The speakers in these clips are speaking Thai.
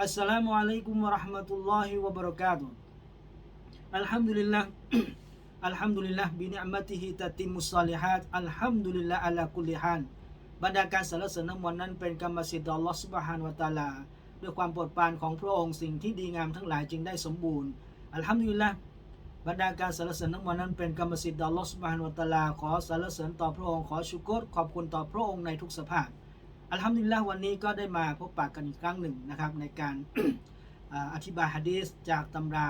السلام عليكم ورحمة الله وبركاته. الحمد لله. الحمد กาตุอัลฮัมดุลิลลาห์อัลฮัมดุลิลลาห์บินิมะติฮิตัติมุสซาลิฮัดอัลฮัมดุลิลลาห์อะบรรดาการสรรเสริญน้ำมวลนั้นเป็นกรรมสิทธิ์อัลลอฮฺสุบฮานวะตาลา ด้วยความโปรดปรานของพระองค์สิ่งที่ดีงามทั้งหลายจึงได้สมบูรณ์อัลฮัมดุลิลละบรรดาการสรรเสริญทั้งหมดนั้นเป็นกรรมสิทธิ์อัลลอฮฺสุบฮานวะตาลา ขอสรรเสริญต่อพระองค์ขอชุกรขอบคุณต่อพระองค์ในทุกสภาพ อัลฮัมดุลิลละวันนี้ก็ได้มาพบปะกันอีกครั้งหนึ่งนะครับ ในการอธิบายฮะดีษจากตำรา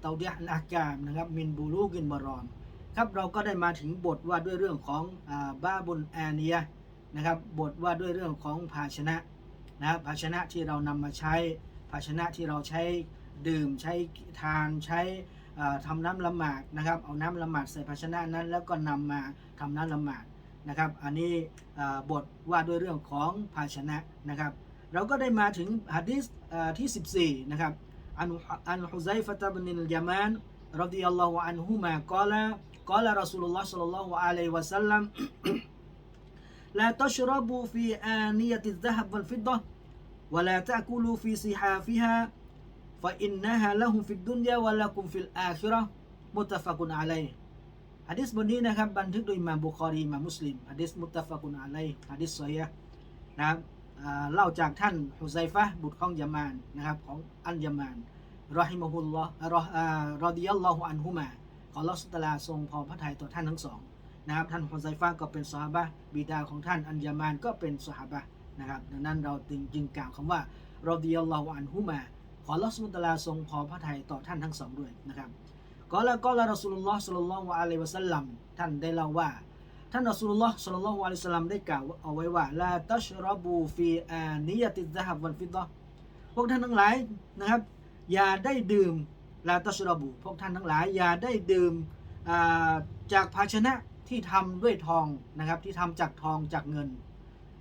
เตาเดียห์อัลอากามนะครับมินบูรูกินบารอนครับเราก็ได้มาถึงบทว่าด้วยเรื่องของอาบาบุนอเนียนะครับบทว่าด้วยเรื่องของภาชนะนะครับภาชนะที่เรานำมาใช้ภาชนะที่เราใช้ดื่มใช้ทานใช้อ่าทำน้ำละหมาดนะครับเอาน้ำละหมาดใส่ภาชนะนั้น แล้วก็นำมาทำน้ำละหมาด นะครับ อันนี้อ่าบทว่าด้วยเรื่องของภาชนะนะครับ เราก็ได้มาถึงฮะดีษอ่าที่ 14 นะครับ عن عن حذيفة بن اليمان رضي الله عنهما قال قال رسول الله صلى الله عليه وسلم لا تشربوا في آنية الذهب والفضة ولا تأكلوا في صحافها فإنها لهم في الدنيا ولكم في الآخرة متفق عليه ฮะดิษบทนี้นะครับบันทึกโดยมามบุคอรีมามมุสลิมฮะดิษมุตตะฟะกุนอะลัยฮะดิษซอฮีฮ์นะครับเล่าจากท่านฮุไซฟะบุตรของยามานนะครับของอันยามานรอฮิมะฮุลลอฮ์รออ่ารอดิยัลลอฮุอันฮุมาขอลอสตาลาทรงพอพระทัยต่อท่านทั้งสองนะครับท่านฮุไซฟะก็เป็นซอฮาบะบิดาของท่านอันยามานก็เป็นซอฮาบะนะครับดังนั้นเราจึงจึงกล่าวคำว่ารอดิยัลลอฮุอันฮุมาขอลอฮ์สุตาลาทรงพอพระทัยต่อท่านทั้งสองด้วยนะครับ ก็แล้วก็ละรอสูลุลลอฮ์สัลลัลลอฮุอะลัยวะสัลลัมท่านได้เล่าว่า ท่านรอสุลลอฮ์สัลลัลลอฮุอะลัยวะสัลลัมได้กล่าวเอาไว้ว่าลาตัชรบูฟีอานิยติซะฮับวัลฟิดะพวกท่านทั้งหลายนะครับ อย่าได้ดื่มลาตัชรบูพวกท่านทั้งหลายอย่าได้ดื่มจากภาชนะที่ทำด้วยทองนะครับที่ทำจากทองจากเงิน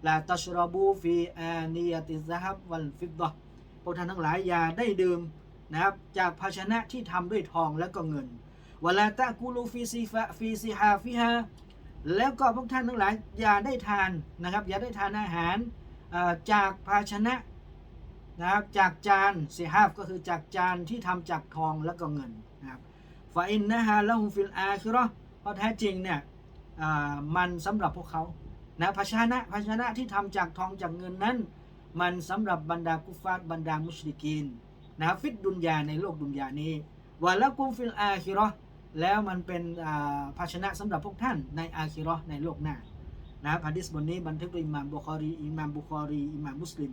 ลาตัชรบูฟีอานิยติซะฮับวัลฟิดะพวกท่านทั้งหลายอย่าได้ดื่ม นะครับจากภาชนะที่ทำด้วยทองและก็เงินวลาตะกูลูฟีซีฟะฟีซีฮาฟิฮาแล้วก็พวกท่านทั้งหลายอย่าได้ทานนะครับ อย่าได้ทานอาหารจากภาชนะนะครับจากจานเซฮาฟก็คือจากจานที่ทำจากทองและก็เงินนะครับฟาอินนะฮะละฮุฟิลอาคิเราะห์เพราะแท้จริงเนี่ยมันสำหรับพวกเขานะภาชนะภาชนะที่ทำจากทองจากเงินนั้น มันสำหรับบรรดากุฟาร์บรรดามุชริกีน นะครับฟิดดุนยาในโลกดุนยานี้วะละกุมฟิลอาคิราะห์แล้วมันเป็นอ่าภาชนะสำหรับพวกท่านในอาคิราะห์ในโลกหน้านะครับฮะดิษบทนี้บันทึกโดยอิหม่ามบุคอรีอิหม่ามบุคอรีอิหม่ามมุสลิม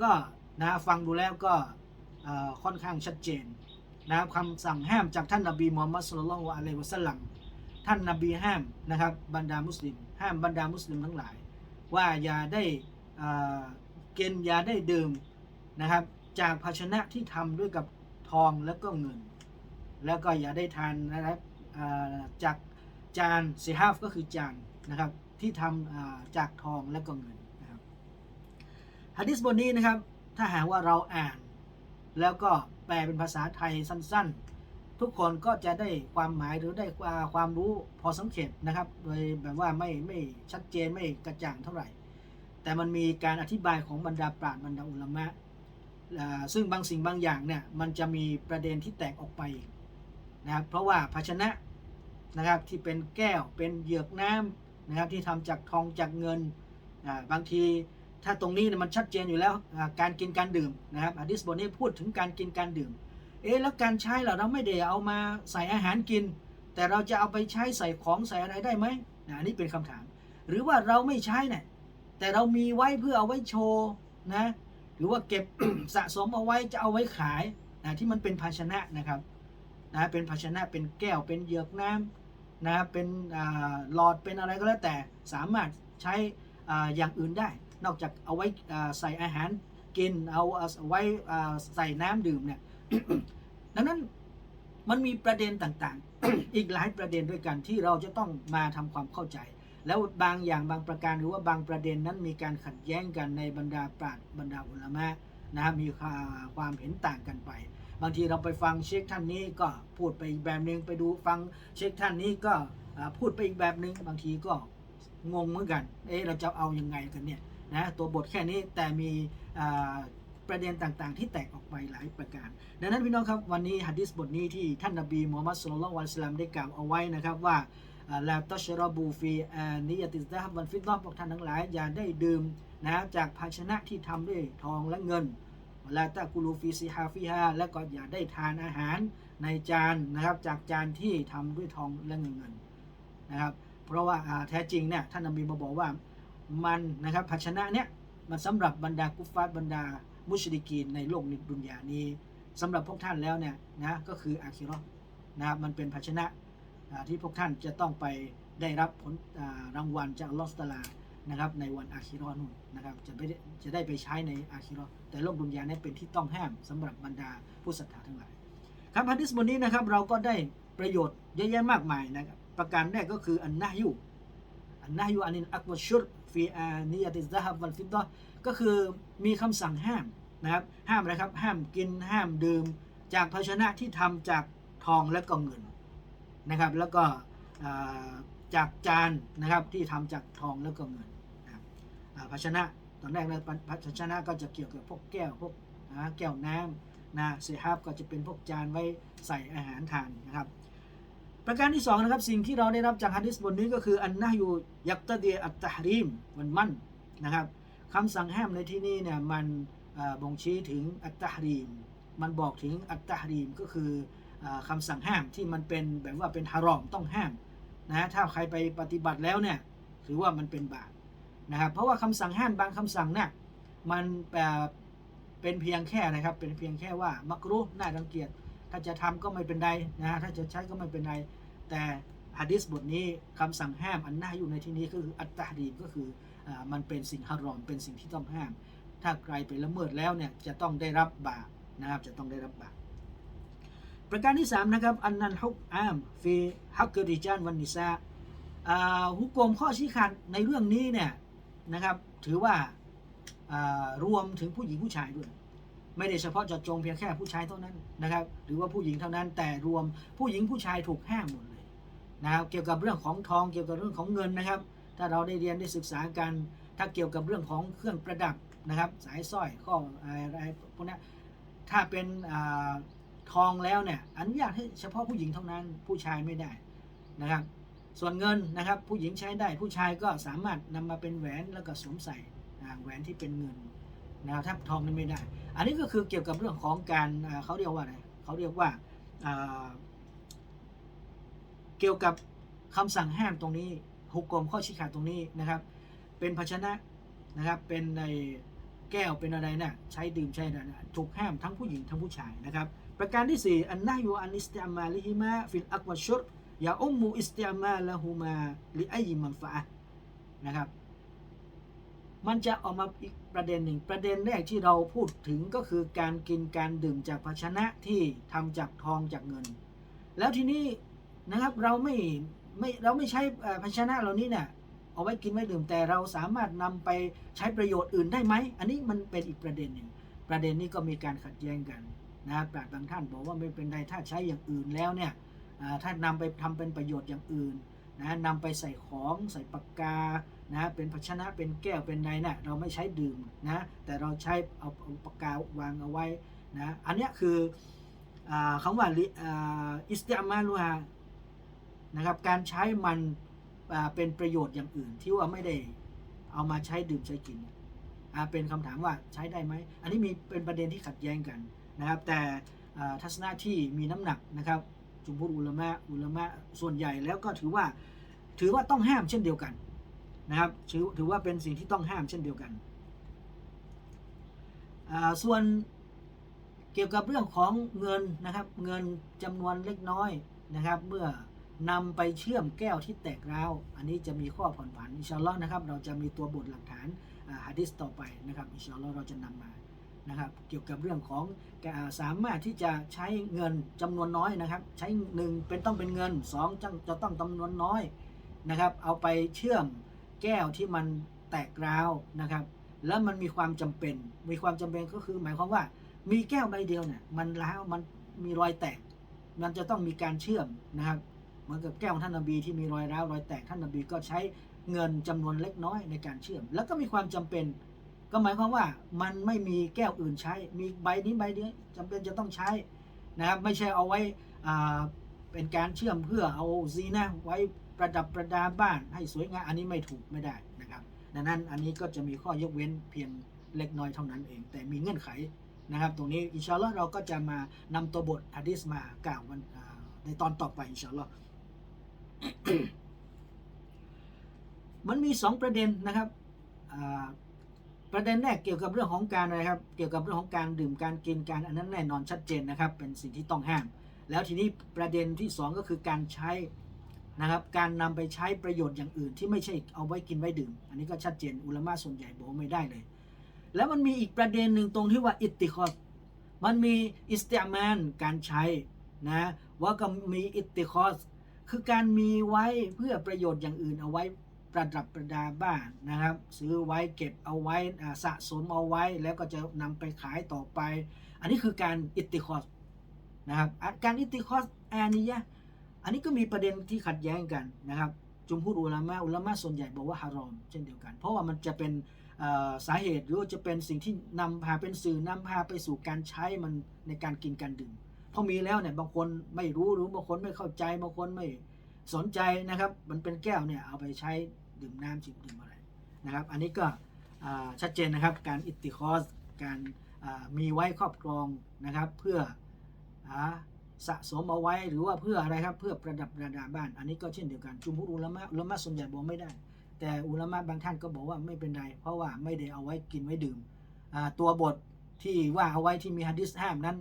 ก็นะฟังดูแล้วก็อ่าค่อนข้างชัดเจนนะครับคำสั่งห้ามจากท่านนบีมูฮัมมัดสุลลัลลอฮุอะลัยวะสัลลัมท่านนบีห้ามนะครับบรรดามุสลิม ห้ามบรรดามุสลิมทั้งหลาย ว่าอย่าได้อ่ากินอย่าได้ดื่มนะครับ จากภาชนะที่ทำด้วยกับทองแล้วก็เงิน แล้วก็อย่าได้ทานนะครับจากจานเซฮาฟก็คือจานนะครับที่ทำจากทองและก็เงินนะครับฮะดิษบทนี้นะครับถ้าหากว่าเราอ่าน แล้วก็แปลเป็นภาษาไทยสั้นๆ ทุกคนก็จะได้ความหมายหรือได้ความรู้พอสังเกตนะครับ โดยแบบว่าไม่ไม่ชัดเจนไม่กระจ่างเท่าไหร่ แต่มันมีการอธิบายของบรรดาปราชญ์บรรดาอุลามะ ซึ่งบางสิ่งบางอย่างเนี่ยมันจะมีประเด็นที่แตกออกไปนะครับเพราะว่าภาชนะนะครับที่เป็นแก้วเป็นเหยือกน้ำนะครับที่ทำจากทองจากเงินบางทีถ้าตรงนี้เนี่ยมันชัดเจนอยู่แล้วการกินการดื่มนะครับอดิษบทนี้พูดถึงการกินการดื่มเอ๊ะแล้วการใช้เราเราไม่ได้เอามาใส่อาหารกิน แต่เราจะเอาไปใช้ใส่ของใส่อะไรได้ไหมนะอันนี้เป็นคำถาม หรือว่าเราไม่ใช้เนี่ยแต่เรามีไว้เพื่อเอาไว้โชว์นะ รือว่าเก็บสะสมเอาไว้จะเอาไว้ขายนะที่มันเป็นภาชนะนะครับนะเป็นภาชนะเป็นแก้วเป็นเหยือกน้ำนะเป็นหลอดเป็นอะไรก็แล้วแต่สามารถใช้อย่างอื่นได้ นอกจากเอาไว้ใส่อาหารกินเอาเอาไว้ใส่น้ำดื่มเนี่ยดังนั้นมันมีประเด็นต่างๆ อีกหลายประเด็นด้วยกันที่เราจะต้องมาทำความเข้าใจ แล้วบางอย่างบางประการหรือว่าบางประเด็นนั้นมีการขัดแย้งกันในบรรดาปราชญ์บรรดาอุลามะนะมีความเห็นต่างกันไป บางทีเราไปฟังเชคท่านนี้ก็พูดไปอีกแบบหนึ่งไปดูฟังเชคท่านนี้ก็พูดไปอีกแบบหนึ่งบางทีก็งงเหมือนกันเอ๊ะเราจะเอาอยังไงกันเนี่ยนะตัวบทแค่นี้แต่มีประเด็นต่างๆ ที่แตกออกไปหลายประการ ดังนั้นพี่น้องครับวันนี้ฮัดดิสบทนี้ที่ท่านนบีมูฮัมมัดสุลลัลวะลัยฮิวะสลลัมได้กล่าวเอาไว้นะครับว่า ลาตัชรบูฟีอานิยติสดาฮ์วันฟิดดอพวกท่านทั้งหลาย อย่าได้ดื่มนะจากภาชนะที่ทำด้วยทองและเงินลาตะกุลูฟีซิฮาฟิฮาและก็อย่าได้ทานอาหารในจานนะครับจากจานที่ทำด้วยทองและเงินเงินนะครับเพราะว่าแท้จริงเนี่ยท่านนบีมาบอกว่ามันนะครับภาชนะเนี่ยมันสำหรับบรรดากุฟฟาร์บรรดามุชริกีนในโลกในดุนยานี้สำหรับพวกท่านแล้วเนี่ยนะก็คืออาคิราะห์นะครับมันเป็นภาชนะ ที่พวกท่านจะต้องไปได้รับผลรางวัลจากลอสตาลานะครับในวันอาคิรอนู่นนะครับจะไม่ได้จะได้ไปใช้ในอาคิรอแต่โลกดุนยาเนี่ยเป็นที่ต้องห้ามสำหรับบรรดาผู้ศรัทธาทั้งหลายครับฮะดิษบทนี้นะครับเราก็ได้ประโยชน์เยอะแยะมากมายนะครับประการแรกก็คืออันนะฮยุอันนะฮยุอันินอักวชุรฟีอานิยติซะฮับวัลฟิดดะห์ก็คือมีคำสั่งห้ามนะครับห้ามอะไรครับห้ามกินห้ามดื่ม จากภาชนะที่ทำจากทองและก็เงิน นะครับ แล้วก็จากจานนะครับที่ทำจากทองแล้วก็เงินอ่าภาชนะตอนแรกนะภาชนะก็จะเกี่ยวกับพวกแก้วพวกแก้วน้ำนะเซฮาบก็จะเป็นพวกจานไว้ใส่อาหารทานนะครับ ประการที่สองนะครับสิ่งที่เราได้รับจากฮะดิษบทนี้ก็คืออันนะยูยักตะเดียอัตตะฮรีมมันมั่นนะครับคำสั่งห้ามในที่นี้เนี่ยมันบ่งชี้ถึงอัตตะฮรีม มันบอกถึงอัตตะฮรีมก็คือ อาคำสั่งห้ามที่มันเป็นแบบว่าเป็นฮารอมต้องห้ามนะถ้าใครไปปฏิบัติแล้วเนี่ยถือว่ามันเป็นบาปนะครับเพราะว่าคำสั่งห้ามบางคำสั่งเนี่ยมันแบบเป็นเพียงแค่นะครับ เป็นเพียงแค่ว่ามักรุน่ารังเกียจถ้าจะทำก็ไม่เป็นไรนะฮะถ้าจะใช้ก็ไม่เป็นไรแต่ฮะดิษบทนี้คำสั่งห้ามอันน่าอยู่ในที่นี้ก็คืออัตตาดีก็คืออมันเป็นสิ่งฮารอมเป็นสิ่งที่ต้องห้าม ถ้าใครไปละเมิดแล้วเนี่ยจะต้องได้รับบาปนะครับจะต้องได้รับบาป ประการที่สามนะครับ อันนันฮุกอามฟีฮักเกริจานวันนิซาฮุกกลมข้อชี้ขาดในเรื่องนี้เนี่ยนะครับ ถือว่ารวมถึงผู้หญิงผู้ชายด้วย ไม่ได้เฉพาะจาะจงเพียงแค่ผู้ชายเท่านั้นนะครับ หรือว่าผู้หญิงเท่านั้น แต่รวมผู้หญิงผู้ชายถูกห้ามหมดเลยนะครับเกี่ยวกับเรื่องของทองเกี่ยวกับเรื่องของเงินนะครับ ถ้าเราได้เรียนได้ศึกษากันถ้าเกี่ยวกับเรื่องของเครื่องประดับนะครับ สายสร้อยข้ออะไรพวกนี้ถ้าเป็น ทองแล้วเนี่ยอนุญาตให้เฉพาะผู้หญิงเท่านั้นผู้ชายไม่ได้นะครับ ส่วนเงินนะครับ ผู้หญิงใช้ได้ผู้ชายก็สามารถนำมาเป็นแหวนแล้วก็สวมใส่แหวนที่เป็นเงินนะครับถ้าทองนั้นไม่ได้ อันนี้ก็คือเกี่ยวกับเรื่องของการเขาเรียกว่าอะไรเขาเรียกว่าเกี่ยวกับคำสั่งห้ามตรงนี้หุกกลมข้อชี้ขาดตรงนี้นะครับ เป็นภาชนะนะครับเป็นในแก้วเป็นอะไรนะ่ะใช้ดื่มใช้อะไรนะถูกห้ามทั้งผู้หญิงทั้งผู้ชายนะครับ ประการที่สี่อันนายูอันอิสติมาลิฮิมาฟิลอักวะชุรยาอุมมูอิสติมาละหูมาลิไอยิมันฟะนะครับ มันจะออกมาอีกประเด็นหนึ่งประเด็นแรกที่เราพูดถึงก็คือการกินการดื่มจากภาชนะที่ทำจากทองจากเงิน แล้วทีนี้นะครับเราไม่ไม่เราไม่ใช้ภาชนะเหล่านี้เนี่ยเอาไว้กินไว้ดื่มแต่เราสามารถนำไปใช้ประโยชน์อื่นได้ไหม อันนี้มันเป็นอีกประเด็นหนึ่งประเด็นนี้ก็มีการขัดแย้งกัน นะครับาชญ์บางท่านบอกว่าไม่เป็นไรถ้าใช้อย่างอื่นแล้วเนี่ยถ้านำไปทำเป็นประโยชน์อย่างอื่นนะนำไปใส่ของใส่ปากกานะเป็นภาชนะเป็นแก้วเป็นใดนะเราไม่ใช้ดื่มนะแต่เราใช้เอาปากกาวางเอาไว้นะอันนี้คืออคำว่าอิสติอามาลูฮานะครับการใช้มันเป็นประโยชน์อย่างอื่น ที่ว่าไม่ได้เอามาใช้ดื่มใช้กินเป็นคำถามว่าใช้ได้ไหม อันนี้มีเป็นประเด็นที่ขัดแย้งกัน นะครับแต่ทัศนะที่มีน้ำหนักนะครับจุมพุอุลามะอุลามะส่วนใหญ่แล้วก็ถือว่าถือว่าต้องห้ามเช่นเดียวกันนะครับถือถือว่าเป็นสิ่งที่ต้องห้ามเช่นเดียวกัน ส่วนเกี่ยวกับเรื่องของเงินนะครับเงินจำนวนเล็กน้อยนะครับ เมื่อนำไปเชื่อมแก้วที่แตกร้าวอันนี้จะมีข้อผ่อนผันอินชาอัลลอฮ์นะครับ เราจะมีตัวบทหลักฐานอ่าฮะดิษต่อไปนะครับอินชาอัลลอฮ์เราจะนำมา นะครับเกี่ยวกับเรื่องของสามารถที่จะใช้เงินจำนวนน้อยนะครับ ใช้หนึ่งเป็นต้องเป็นเงินสองจะจะต้องจำนวนน้อยนะครับ เอาไปเชื่อมแก้วที่มันแตกร้าวนะครับ แล้วมันมีความจำเป็น มีความจำเป็นก็คือ หมายความว่ามีแก้วใบเดียวเนี่ยมันร้าวมันมีรอยแตก มันจะต้องมีการเชื่อมนะครับเหมือนกับแก้วท่านนบีที่มีรอยร้าวรอยแตกท่านนบีก็ใช้เงินจำนวนเล็กน้อยในการเชื่อม แล้วก็มีความจำเป็น ก็หมายความว่ามันไม่มีแก้วอื่นใช้ มีใบนี้ใบเดียวจำเป็นจะต้องใช้นะครับไม่ใช่เอาไว้อ่าเป็นการเชื่อมเพื่อเอาซีนะไว้ประดับประดาบ้านให้สวยงามอันนี้ไม่ถูกไม่ได้นะครับดังนั้นอันนี้ก็จะมีข้อยกเว้นเพียงเล็กน้อยเท่านั้นเอง แต่มีเงื่อนไขนะครับ ตรงนี้อินชาอัลลอฮ์เราก็จะมานำตัวบทฮะดิษมากล่าววันในตอนต่อไปอินชาอัลลอฮ์มันมีสองประเด็นนะครับ ประเด็นแรกเกี่ยวกับเรื่องของการอะไรครับ เกี่ยวกับเรื่องของการดื่มการกินการอันนั้นแน่นอนชัดเจนนะครับ เป็นสิ่งที่ต้องห้าม แล้วทีนี้ประเด็นที่สองก็คือการใช้นะครับการนำไปใช้ประโยชน์อย่างอื่นที่ไม่ใช่เอาไว้กินไว้ดื่ม อันนี้ก็ชัดเจนอุลามะส่วนใหญ่บอกไม่ได้เลย แล้วมันมีอีกประเด็นหนึ่งตรงที่ว่าอิตติคอสมันมีอิสติอามานการใช้นะว่าก็มีอิตติคอสคือการมีไว้เพื่อประโยชน์อย่างอื่นเอาไว้ ประดับประดาบ้านนะครับ ซื้อไว้เก็บเอาไว้สะสมเอาไว้แล้วก็จะนำไปขายต่อไป อันนี้คือการอิติคอสนะครับการอิติคอสอานียะอันนี้ก็มีประเด็นที่ขัดแย้งกันนะครับ จุมพูดอุลามะอุลามะส่วนใหญ่บอกว่าฮารอมเช่นเดียวกัน เพราะว่ามันจะเป็นสาเหตุหรือว่าจะเป็นสิ่งที่นำพาเป็นสื่อนำพาไปสู่การใช้มันในการกินการดื่มพอมีแล้วเนี่ยบางคนไม่รู้หรือบางคนไม่เข้าใจบางคนไม่สนใจนะครับ มันเป็นแก้วเนี่ยเอาไปใช้ ดื่มน้ำจิบดื่มอะไรนะครับ อันนี้ก็ชัดเจนนะครับการอิติคอสการมีไว้ครอบครองนะครับ เพื่อสะสมเอาไว้หรือว่าเพื่ออะไรครับเพื่อประดับประดาบ้าน อันนี้ก็เช่นเดียวกันจุมพุอุลมะอุลมะส่วนใหญ่บอกไม่ได้ แต่อุลามะบางท่านก็บอกว่าไม่เป็นไร เพราะว่าไม่ได้เอาไว้กินไว้ดื่ม ตัวบทที่ว่าเอาไว้ที่มีฮะดิษห้ามนั้น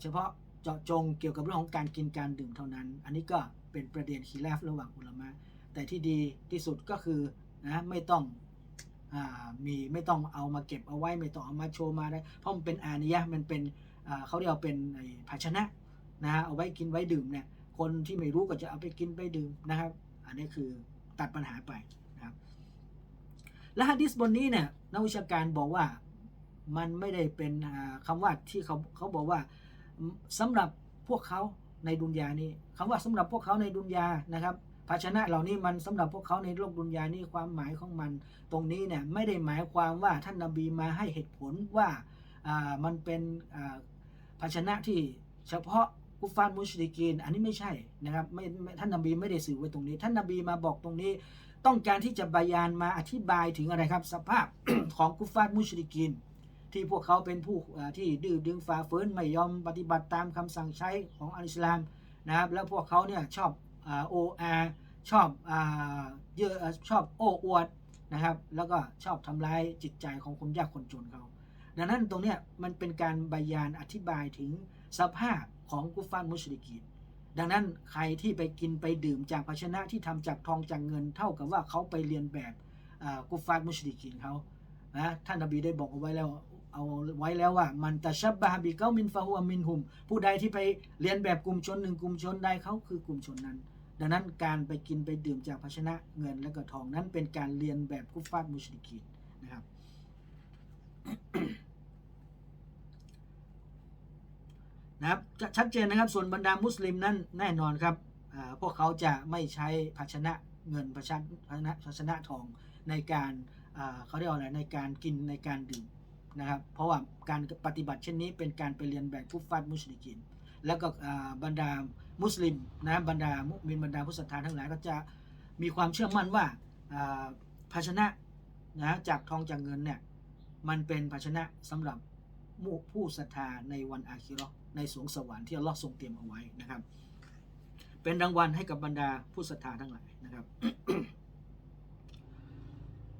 เฉพาะเจาะจงเกี่ยวกับเรื่องของการกินการดื่มเท่านั้น อันนี้ก็เป็นประเด็นขีแลฟระหว่างอุลามะ แต่ที่ดีที่สุดก็คือนะไม่ต้องอมีไม่ต้องเอามาเก็บเอาไว้ไม่ต้องเอามาโชว์มาได้เพราะมันเป็นอานิยะมันเป็นเขาเรียกว่าเป็นภาชนะนะฮะเอาไว้กินไว้ดื่มเนี่ยคนที่ไม่รู้ก็จะเอาไปกินไปดื่มนะครับ อันนี้คือตัดปัญหาไปนะครับและฮะดิษบนนี้เนี่ยนักวิชาการบอกว่ามันไม่ได้เป็นอ่าคำว่าที่เขาเขาบอกว่าสำหรับพวกเขาในดุนยานี้คำว่าสำหรับพวกเขาในดุนยานะครับ ภาชนะเหล่านี้มันสำหรับพวกเขาในโลกดุนยานี้ความหมายของมัน ตรงนี้เนี่ยไม่ได้หมายความว่าท่านนาบีมาให้เหตุผลว่ามันเป็นภาชนะที่เฉพาะกุฟฟารมุชริกีน อันนี้ไม่ใช่นะครับไม่ท่านนาบีไม่ได้สื่อไว้ตรงนี้ ท่านนาบีมาบอกตรงนี้ ต้องการที่จะบายานมาอธิบายถึงอะไรครับ สภาพของกุฟฟารมุชริกีนที่พวกเขาเป็นผู้ที่ดื้อดึงฝ่าฝืนไม่ยอมปฏิบัติตามคำสั่งใช้ของอัลอิสลามนะครับแล้วพวกเขาเนี่ยชอบ โออาชอบอาเยอะชอบโอ้อวดนะครับ แล้วก็ชอบทำร้ายจิตใจของคนยากคนจนเขาดังนั้นตรงเนี้ยมันเป็นการบายานอธิบายถึงสภาพของกุฟฟานมุชริกีนดังนั้นใครที่ไปกินไปดื่มจากภาชนะที่ทำจากทองจากเงินเท่ากับว่าเขาไปเรียนแบบกุฟฟานมุชริกีนเขานะท่านนบีได้บอกเอาไว้แล้วเอาไว้แล้วว่า มันตะชับบะฮบิเกามินฟะฮุวะมินหุม ผู้ใดที่ไปเรียนแบบกลุ่มชนหนึ่งกลุ่มชนใดเขาคือกลุ่มชนนั้น ดังนั้นการไปกินไปดื่มจากภาชนะเงินและก็ทองนั้นเป็นการเรียนแบบกุฟฟาร์มุชริกีนนะครับนะครับจะชัดเจนนะครับส่วนบรรดามุสลิมนั้นแน่นอนครับอ่าพวกเขาจะไม่ใช้ภาชนะเงินภาชนะภาชนะทองในการอ่าเขาเรียกว่าอะไรในการกินในการดื่มนะครับ เพราะว่าการปฏิบัติเช่นนี้เป็นการไปเรียนแบบกุฟฟาร์มุชริกิน แล้วก็บรรดามุสลิมนะบรรดามุมินบรรดาผู้ศรัทธาทั้งหลายก็จะมีความเชื่อมั่นว่าภาชนะนะจากทองจากเงินเนี่ยมันเป็นภาชนะสำหรับผู้ผู้ศรัทธาในวันอาคิราะห์ในสวงสวรรค์ที่อัลลอฮ์ทรงเตรียมเอาไว้นะครับ เป็นรางวัลให้กับบรรดาผู้ศรัทธาทั้งหลายนะครับ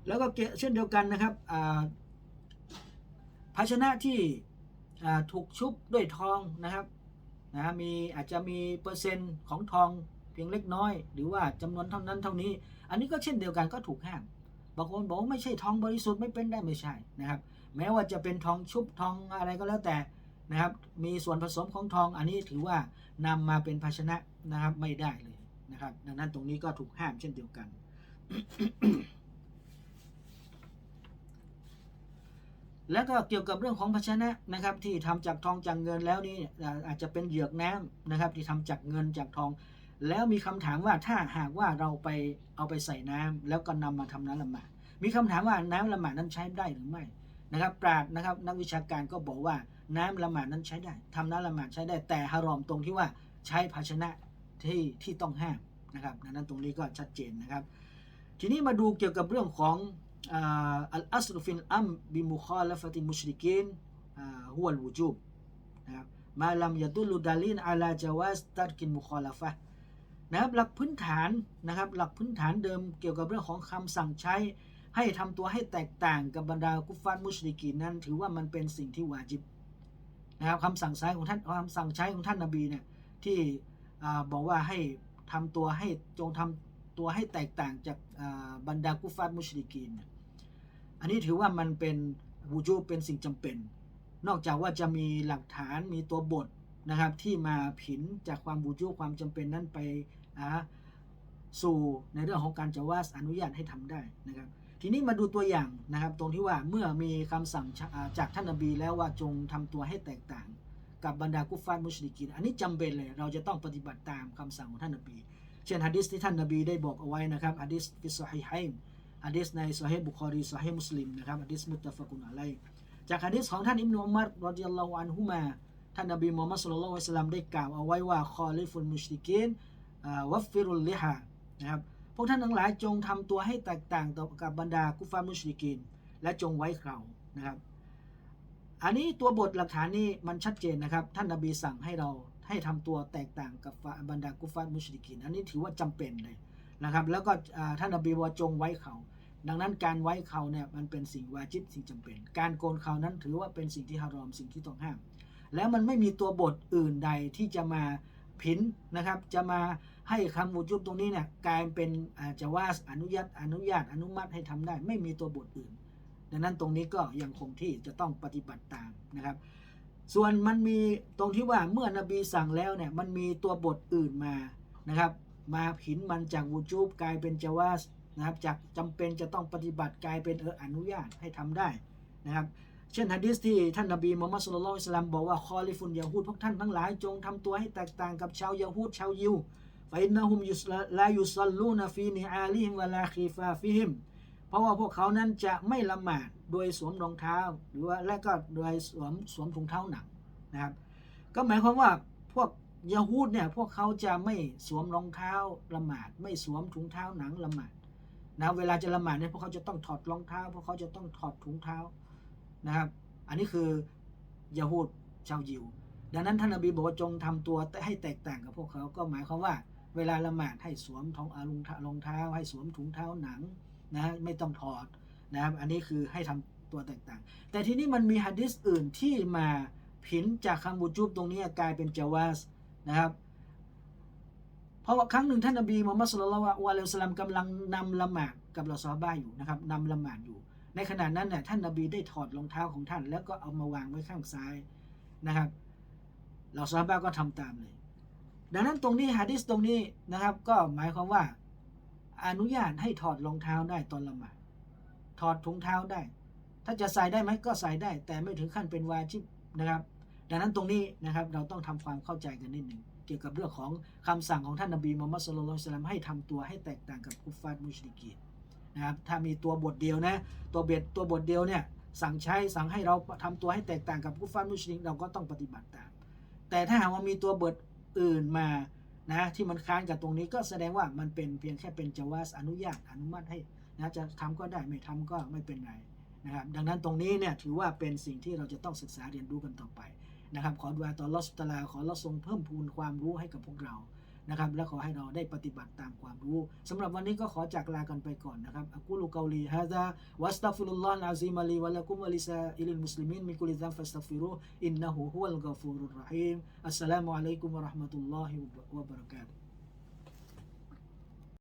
แล้วก็เช่นเดียวกันนะครับภาชนะที่ถูกชุบด้วยทองนะครับ นะมีอาจจะมีเปอร์เซ็นต์ของทองเพียงเล็กน้อย หรือว่าจำนวนเท่านั้นเท่านี้ อันนี้ก็เช่นเดียวกันก็ถูกห้ามบางคนบอกว่าไม่ใช่ทองบริสุทธิ์ไม่เป็นได้ไม่ใช่นะครับแม้ว่าจะเป็นทองชุบทองอะไรก็แล้วแต่นะครับมีส่วนผสมของทองอันนี้ถือว่านำมาเป็นภาชนะนะครับไม่ได้เลยนะครับดังนั้นตรงนี้ก็ถูกห้ามเช่นเดียวกัน แล้วก็เกี่ยวกับเรื่องของภาชนะนะครับ ที่ทำจากทองจากเงินแล้วนี่อาจจะเป็นเหยือกน้ำนะครับ ที่ทำจากเงินจากทอง แล้วมีคำถามว่าถ้าหากว่าเราไปเอาไปใส่น้ำแล้วก็นำมาทำน้ำละหมาดมีคำถามว่าน้ำละหมาดนั้นใช้ได้หรือไม่นะครับ ปราดนะครับนักวิชาการก็บอกว่าน้ำละหมาดนั้นใช้ได้ทำน้ำละหมาดใช้ได้แต่ฮารอมตรงที่ว่าใช้ภาชนะที่ที่ต้องห้ามนะครับดังนั้นตรงนี้ก็ชัดเจนนะครับ ทีนี้มาดูเกี่ยวกับเรื่องของ อัลอัสรุฟินอัมบิมุคอลฟติมุชริกินฮุวัลวูจูบนะครับมาลัมยาตุลุดาลินอาลาจาวาสตัดกินมุคอลฟะนะครับหลักพื้นฐานนะครับหลักพื้นฐานเดิมเกี่ยวกับเรื่องของคำสั่งใช้ ให้ทำตัวให้แตกต่างกับบรรดากุฟฟาร์มุชริกีนนั้น ถือว่ามันเป็นสิ่งที่วาจิบนะครับคำสั่งใช้ของท่านคำสั่งใช้ของท่านนบีเนี่ยที่อ่าบอกว่าให้ทำตัวให้จงทำ ตัวให้แตกต่างจากบรรดากุฟาร์มุชริกีนเนี่ยอันนี้ถือว่ามันเป็นวูจูเป็นสิ่งจำเป็น นอกจากว่าจะมีหลักฐานมีตัวบทนะครับที่มาผินจากความบูจูความจำเป็นนั้นไปสู่ในเรื่องของการจะว่าอนุญาตให้ทำได้นะครับทีนี้มาดูตัวอย่างนะครับ ตรงที่ว่าเมื่อมีคำสั่งจากท่านนบีแล้วว่าจงทำตัวให้แตกต่าง กับบรรดากุฟฟาร์มุชริกิน อันนี้จำเป็นเลย เราจะต้องปฏิบัติตามคำสั่งของท่านนบี เช่นฮะดิษที่ท่านนบีได้บอกเอาไว้นะครับฮะดิษฟิสซอฮีไฮน์ฮะดิษในซอฮีบุคอรีซอฮีมุสลิมนะครับฮะดิษมุตตะฟะกุนอะลัยจากฮะดิษของท่านอิบนุอุมัรรอฎิยัลลอฮุอันฮุมาท่านนบีมูฮัมมัดสุลลัลลอฮุอะลัยฮิวะซัลลัมได้กล่าวเอาไว้ว่าคอลิฟุลมุชริกินวัฟฟิรุลลิฮานะครับพวกท่านทั้งหลายจงทำตัวให้แตกต่างต่อกับบรรดากุฟามุชริกีนและจงไว้เครานะครับอันนี้ตัวบทหลักฐานนี้มันชัดเจนนะครับ ท่านนบีสั่งให้เรา ให้ทำตัวแตกต่างกับบรรดากุฟารมุชริกีนอันนี้ถือว่าจำเป็นเลยนะครับ แล้วก็อ่าท่านนบีว่าจงไว้เขาดังนั้นการไว้เขาเนี่ยมันเป็นสิ่งวาจิบสิ่งจำเป็น การโกนเขานั้นถือว่าเป็นสิ่งที่ฮารอมสิ่งที่ต้องห้าม แล้วมันไม่มีตัวบทอื่นใดที่จะมาผินนะครับ จะมาให้คำวูจุบตรงนี้เนี่ยกลายเป็นอาจจะว่าอนุญาตอนุญาตอนุมัติให้ทำได้ ไม่มีตัวบทอื่น ดังนั้นตรงนี้ก็ยังคงที่จะต้องปฏิบัติตามนะครับ ส่วนมันมีตรงที่ว่าเมื่อนบีสั่งแล้วเนี่ยมันมีตัวบทอื่นมานะครับ มาผินมันจากวูจูบกลายเป็นจาวาสนะครับจากจำเป็นจะต้องปฏิบัติกลายเป็นเอออนุญาตให้ทำได้นะครับ เช่นฮะดิษที่ท่านนบีมูฮัมมัดสุลลัลลอฮุอะลัยฮิวะซัลลัมบอกว่าคอลิฟุนยาฮูดพวกท่านทั้งหลายจงทำตัวให้แตกต่างกับชาวยาฮูดชาวยิวไฟนนะฮุมยุสลาลายุซัลลูนฟีนิอาลิฮิมวะลาคีฟาฟิฮิม เพราะว่าพวกเขานั้นจะไม่ละหมาดโดยสวมรองเท้า หรือว่าและก็โดยสวมสวมถุงเท้าหนังนะครับ ก็หมายความว่าพวกยาฮูดเนี่ยพวกเขาจะไม่สวมรองเท้าละหมาด ไม่สวมถุงเท้าหนังละหมาดนะเวลาจะละหมาดเนี่ยพวกเขาจะต้องถอดรองเท้าพวกเขาจะต้องถอดถุงเท้านะครับ อันนี้คือยาฮูดชาวยิว ดังนั้นท่านนบีบอกว่าจงทำตัวให้แตกต่างกับพวกเขาก็หมายความว่า เวลาละหมาดให้สวมทองอารองเท้าให้สวมถุงเท้าหนัง นะฮะไม่ต้องถอดนะครับอันนี้คือให้ทำตัวแตกต่าง แต่ทีนี้มันมีฮะดิษอื่นที่มาผินจากคำบูจูบตรงนี้กลายเป็นจาวาสนะครับเพราะว่าครั้งหนึ่งท่านนบีมุฮัมมัดสุลลัลลอฮุอะลัยฮิวะซัลลัมกำลังนำละหมาดกับเราซอฮาบะห์อยู่นะครับนำละหมาดอยู่ ในขณะนั้นเนี่ยท่านนบีได้ถอดรองเท้าของท่าน แล้วก็เอามาวางไว้ข้างซ้ายนะครับเราซอฮาบะห์ก็ทำตามเลย ดังนั้นตรงนี้ฮะดิษตรงนี้นะครับ ก็หมายความว่า อนุญาตให้ถอดรองเท้าได้ตอนละหมาดถอดถุงเท้าได้ ถ้าจะใส่ได้ไหมก็ใส่ได้ แต่ไม่ถึงขั้นเป็นวาจิบนะครับ ดังนั้นตรงนี้นะครับเราต้องทำความเข้าใจกันนิดหนึ่งเกี่ยวกับเรื่องของคำสั่งของท่านนบีมุฮัมมัดสุลลัลลอฮุอะลัยฮิวะซัลลัมให้ทำตัวให้แตกต่างกับกุฟฟาร์มุชริกีนนะครับถ้ามีตัวบทเดียวนะตัวเบ็ดตัวบทเดียวเนี่ยสั่งใช้สั่งให้เราทำตัวให้แตกต่างกับกุฟฟาร์มุชริกเราก็ต้องปฏิบัติตาม แต่ถ้าหากว่ามีตัวบทอื่นมา นะที่มันค้านกับตรงนี้ก็แสดงว่ามันเป็นเพียงแค่เป็นจาวาสอนุญาตอนุมัติให้นะจะทำก็ได้ไม่ทำก็ไม่เป็นไรนะครับดังนั้นตรงนี้เนี่ยถือว่าเป็นสิ่งที่เราจะต้องศึกษาเรียนรู้กันต่อไปนะครับขอดุอาต่อลอสตลาขอลอทรงเพิ่มพูนความรู้ให้กับพวกเรา นะครับ และขอให้เราได้ปฏิบัติตามความรู้สำหรับวันนี้ก็ขอจากลากันไปก่อนนะครับอักูลูกาลีฮะซาวัสตัฟิรุลลอฮ์อาซีมาลีวะลักุมวะลิซาอิลิลมุสลิมินมิกุลิซัมฟัสตัฟิรุอินนะฮูฮุวัลกอฟูรุรราะฮีมอัสสลามุอะลัยกุมวะเราะห์มะตุลลอฮิวะบะเราะกาตุ